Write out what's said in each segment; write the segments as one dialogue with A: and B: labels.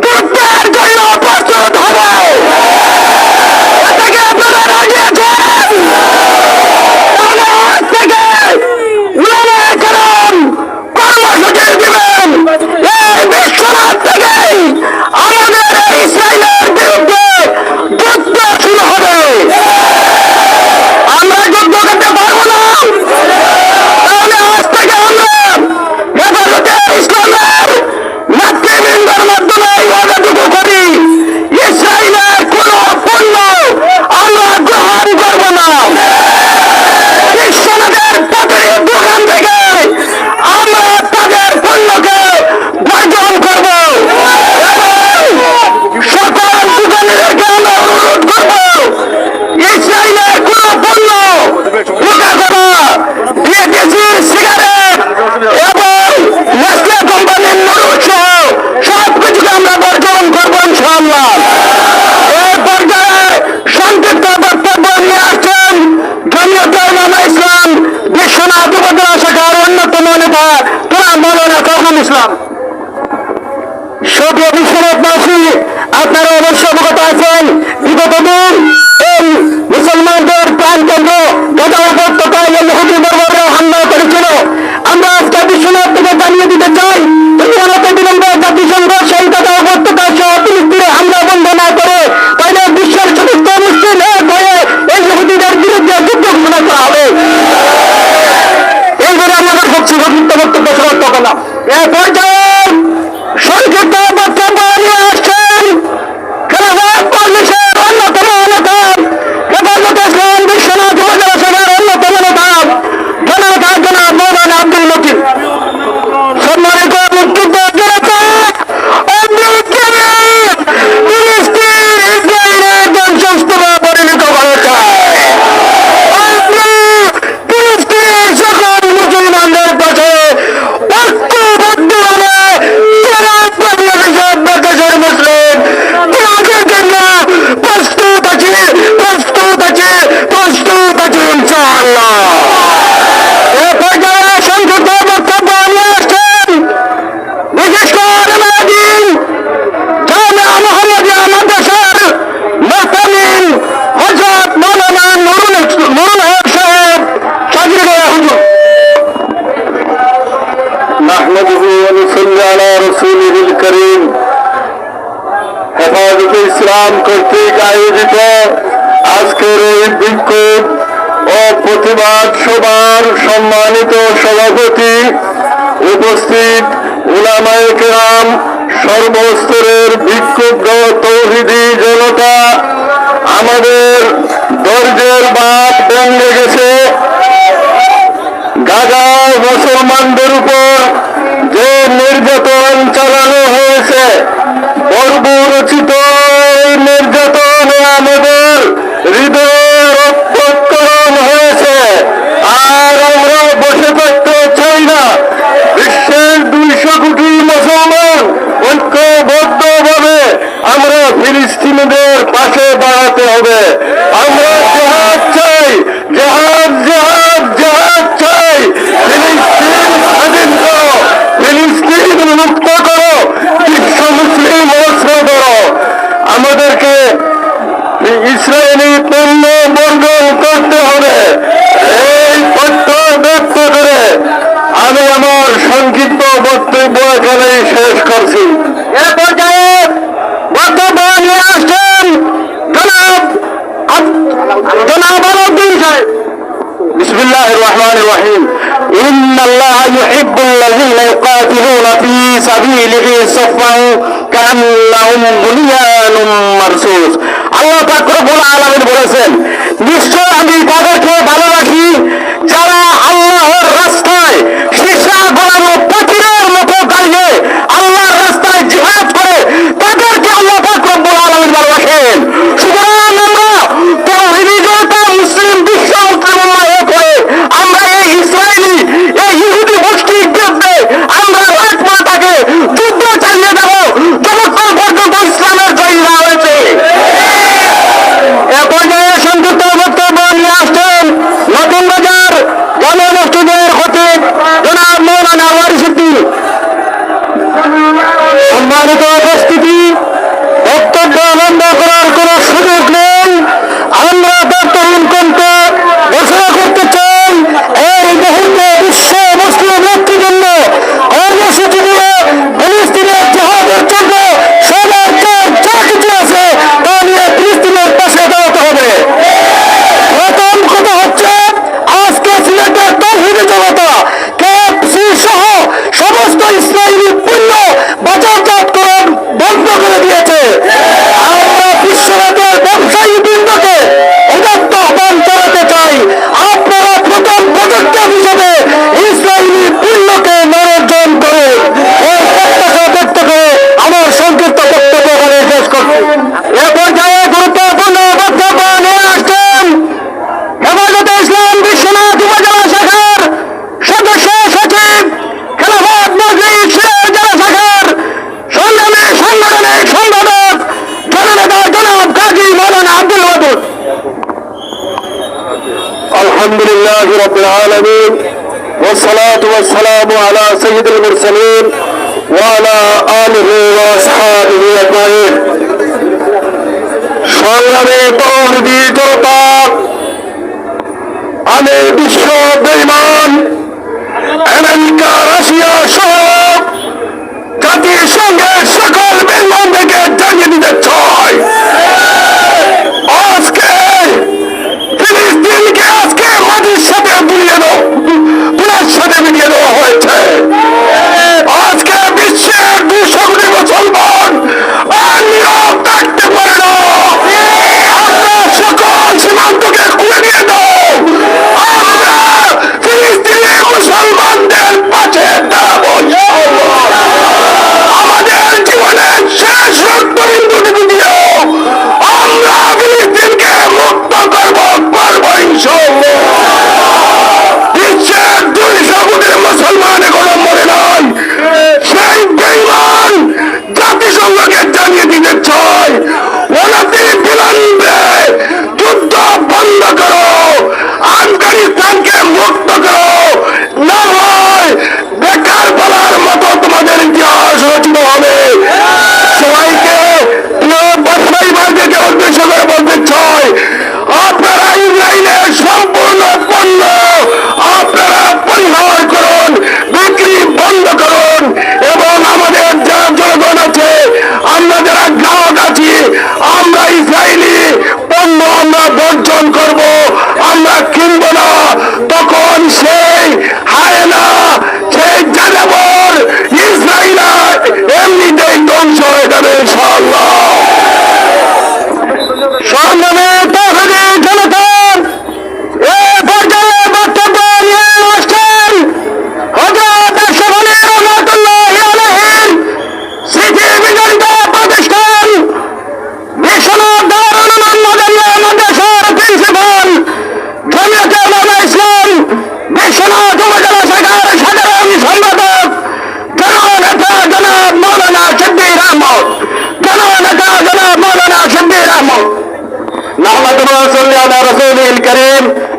A: God বিগত এই মুসলমানদের প্রাণকেন্দ্র তথা উপত্যকায় এই হুদি বর্বররা হামলা করেছিল। আমরা আজকে বিশ্বনাথ থেকে জানিয়ে দিতে চাই তথা হামলা বন্ধ না করে, তাহলে বিশ্বের সমস্ত মুসলিম এই হুদিদের বিরুদ্ধে যুদ্ধ ঘোষণা করা হবে। এইবারে আমাদের হচ্ছে সংক্ষিপ্ত বক্তব্য সমাপ্ত করলাম এ পর্যায়ে ইসলাম
B: কর্তৃক আয়োজিত আজকের এই বিক্ষোভ ও প্রতিবাদ সভার সম্মানিত সভাপতি উপস্থিত উলামায়ে সর্বস্তরের বিক্ষুব্ধ তৌহিদি জনতা, আমাদের ধৈর্যের বাদ ভেঙে গেছে। গাজা মুসলমানদের উপর যে নির্যাতন চালানো হয়েছে, বর্বরচিত নির্যাতনে আমাদের হৃদয় রক্তকরণ হয়েছে আর আমরা বসে থাকতে চাই না বিশ্বের দুইশো কোটি মুসলমান ঐক্যবদ্ধভাবে আমরা ফিলিস্তিনিদের পাশে দাঁড়াতে হবে আমরা জেহাদ চাই জেহাদ জেহাদ জেহাদ চাই ফিলিস্তিন স্বাধীন করো ফিলিস্তিন মুক্ত করো বিশ্ব মুসলিম অস্ত্র করো আমাদেরকে ইসরায়েলি পণ্য বর্জন করতে হবে এই তথ্য ব্যক্ত করে আমি আমার সংক্ষিপ্ত বক্তব্য এখানেই শেষ করছি
A: এ পর্যায়ে বক্তব্য নিয়ে আসছেন জনাব আব- জনাব আলাউদ্দিন সাহেব
B: بسم الله الرحمن الرحيم إن الله يحب الذين يقاتلون في سبيله صفا كأنهم بنيان مرصوص আল্লাহ পাক রব্বুল আলামিন বলেছেন, নিশ্চয় আমি তাদেরকে ভালো রাখি যারা আল্লাহর রাস্তায় সীসা বানানো ফকিরের মতো দাঁড়িয়ে আল্লাহর রাস্তায় জিহাদ করে তাদেরকে আল্লাহ পাক রব্বুল আলামিন ভালোবাসেন সুতরাং
A: لله رب العالمين والصلاة والسلام على سيد المرسلين وعلى آله وأصحابه أجمعين সংগ্রামে তহবিল জনতা আমি বিশ্ব বেমান আমেরিকা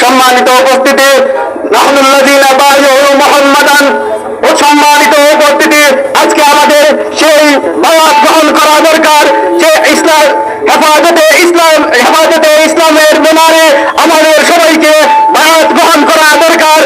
A: সম্মানিত উপস্থিতি। সম্মানিত উপস্থিতি। আজকে আমাদের সেই বায়াত গ্রহণ করা দরকার, যে ইসলাম হেফাজতে ইসলাম, হেফাজতে ইসলামের মেনারে আমাদের সবাইকে বায়াত গ্রহণ করা দরকার।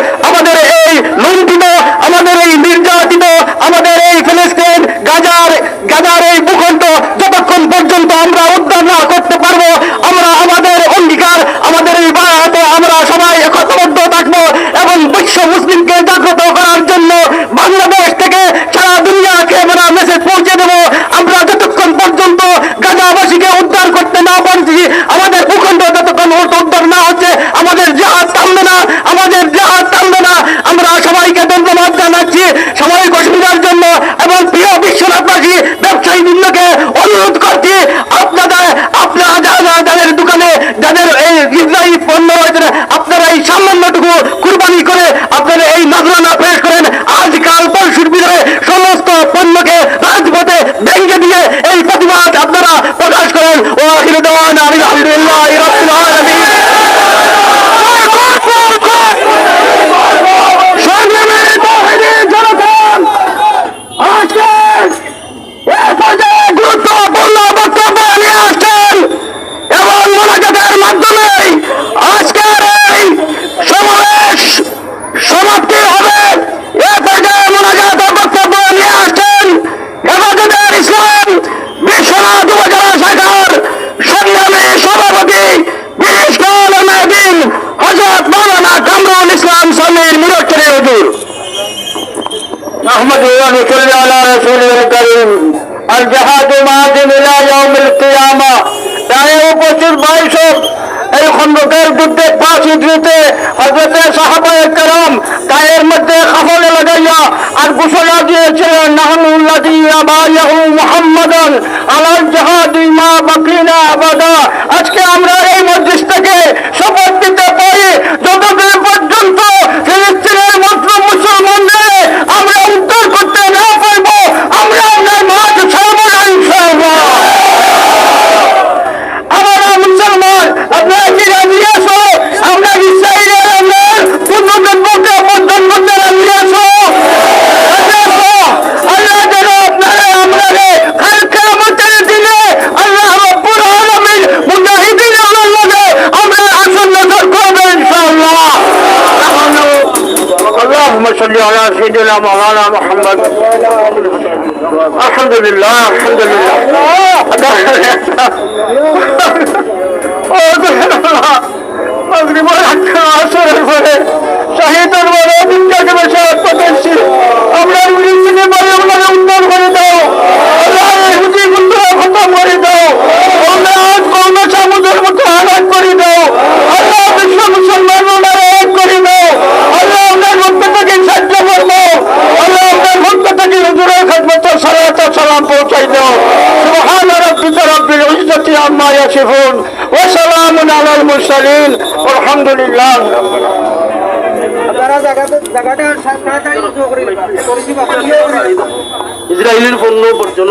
A: সোনা যুবকেরা শাখার সংগ্রামী সভাপতি বিশিষ্ট আলমাদিন হজরত মৌলানা কামরুল ইসলাম সামির মুরক্তরি হুজুর।
B: محمد উপস্থিত ভাই এই খন্দকের যুদ্ধে পাঁচ ইডরিতে হজরতে সাহাবায় কেরম গায়ের মধ্যে কাপড়ে লাগাইয়া আর ঘোষণা দিয়েছিলেন নাহানুল্লাহু মোহাম্মদন আলাল জাহাদি মা বাকরিনা আবাদা। আজকে আমরা এই মসজিদ থেকে শপথ দিতে পারি, যতদিন পর্যন্ত
A: سيدنا مولانا محمد. الحمد لله الحمد لله مغرب حتى عصر شهيدا ولا منك بشهادة الشرك عما يصفون
C: وسلام على المرسلين والحمد لله
A: ইসরায়েলের পণ্য বর্জন